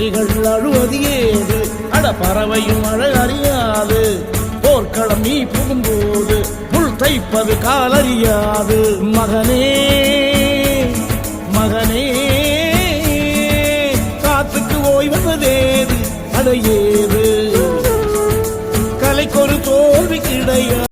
புலிகள் அழுவது ஏது? அட பறவையும் அழ அறியாது. போர்க்களம் நீ புகும்போது புல் தைப்பது காலறியாது மகனே மகனே காத்துக்கு ஓய்வதேது அடையேது கலைக்கொரு தோல்வி கிடையாது.